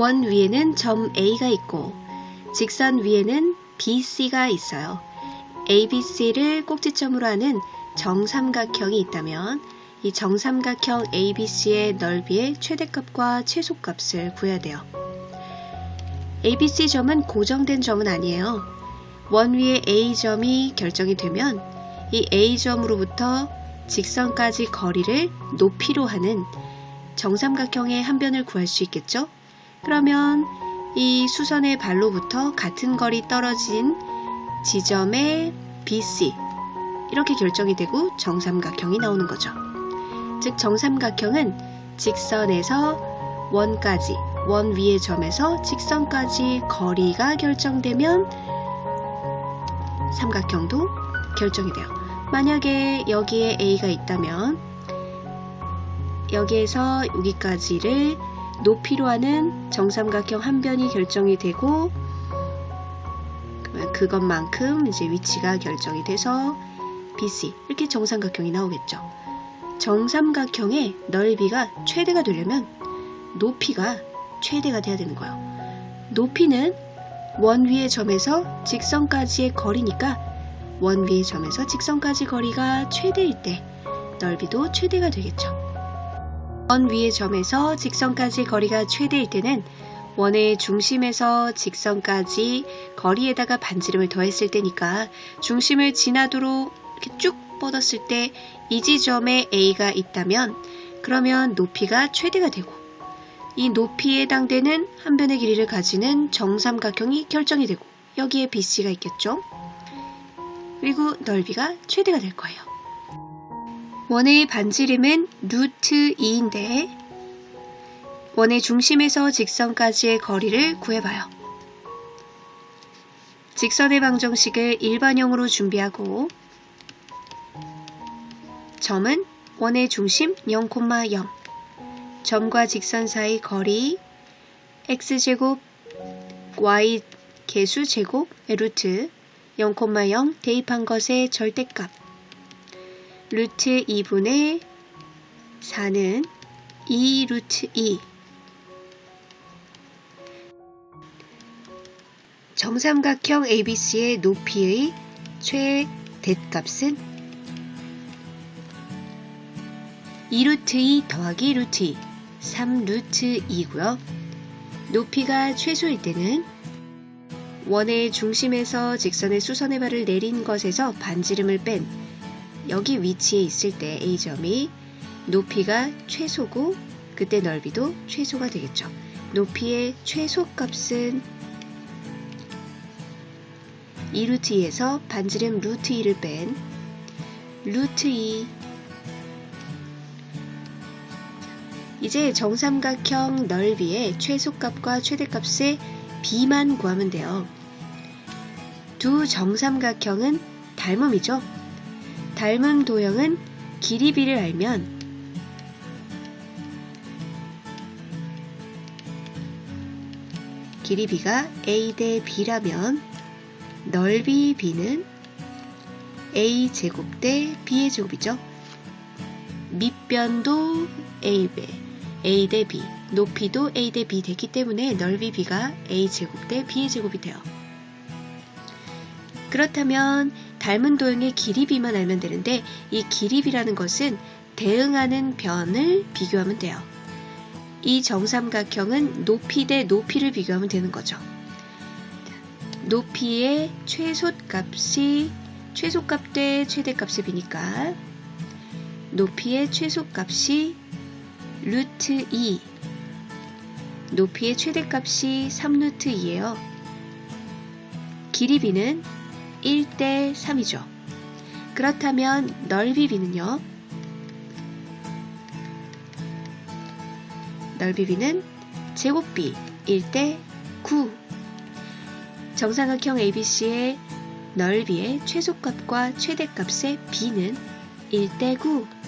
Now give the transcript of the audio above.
원 위에는 점 A가 있고 직선 위에는 BC가 있어요. ABC를 꼭지점으로 하는 정삼각형이 있다면 이 정삼각형 ABC의 넓이의 최대값과 최소값을 구해야 돼요. ABC 점은 고정된 점은 아니에요. 원 위에 A점이 결정이 되면 이 A점으로부터 직선까지 거리를 높이로 하는 정삼각형의 한 변을 구할 수 있겠죠? 그러면 이 수선의 발로부터 같은 거리 떨어진 지점의 BC 이렇게 결정이 되고 정삼각형이 나오는 거죠. 즉 정삼각형은 직선에서 원까지 원 위의 점에서 직선까지 거리가 결정되면 삼각형도 결정이 돼요. 만약에 여기에 A가 있다면 여기에서 여기까지를 높이로 하는 정삼각형 한 변이 결정이 되고 그것만큼 이제 위치가 결정이 돼서 BC 이렇게 정삼각형이 나오겠죠. 정삼각형의 넓이가 최대가 되려면 높이가 최대가 돼야 되는 거예요. 높이는 원 위의 점에서 직선까지의 거리니까 원 위의 점에서 직선까지 거리가 최대일 때 넓이도 최대가 되겠죠. 원 위의 점에서 직선까지 거리가 최대일 때는 원의 중심에서 직선까지 거리에다가 반지름을 더했을 때니까 중심을 지나도록 이렇게 쭉 뻗었을 때 이 지점에 A가 있다면 그러면 높이가 최대가 되고 이 높이에 해당되는 한 변의 길이를 가지는 정삼각형이 결정이 되고 여기에 BC가 있겠죠. 그리고 넓이가 최대가 될 거예요. 원의 반지름은 루트 2인데 원의 중심에서 직선까지의 거리를 구해봐요. 직선의 방정식을 일반형으로 준비하고 점은 원의 중심 0,0 점과 직선 사이 거리 x제곱 y 개수 제곱 루트 0,0 대입한 것의 절대값 루트 2분의 4는 2 루트 2 정삼각형 ABC의 높이의 최대값은 2 루트 2 더하기 루트 2 3 루트 2고요. 높이가 최소일 때는 원의 중심에서 직선의 수선의 발을 내린 것에서 반지름을 뺀 여기 위치에 있을 때 A점이 높이가 최소고 그때 넓이도 최소가 되겠죠. 높이의 최소값은 2 루트 2에서 반지름 루트 2를 뺀 루트 2 이제 정삼각형 넓이의 최소값과 최대값의 b만 구하면 돼요. 두 정삼각형은 닮음이죠. 닮은 도형은 길이 b를 알면 길이 b가 a 대 b라면 넓이 b는 a 제곱 대 b의 제곱이죠. 밑변도 a 배 a 대 b, 높이도 a 대 b 되기 때문에 넓이 b가 a 제곱 대 b의 제곱이 돼요. 그렇다면 닮은 도형의 b만 알면 되는데 이 b라는 것은 대응하는 변을 비교하면 돼요. 이 정삼각형은 높이 대 높이를 비교하면 되는 거죠. 높이의 최소값이 최소값 대 최대값의 b니까 높이의 최소값이 루트 2 높이의 최대값이 3루트 2예요. 길이 b는 1대 3이죠. 그렇다면 넓이 b는요. 넓이 b는 제곱 b 1대 9 정삼각형 ABC의 넓이의 최소값과 최대값의 b는 1대 9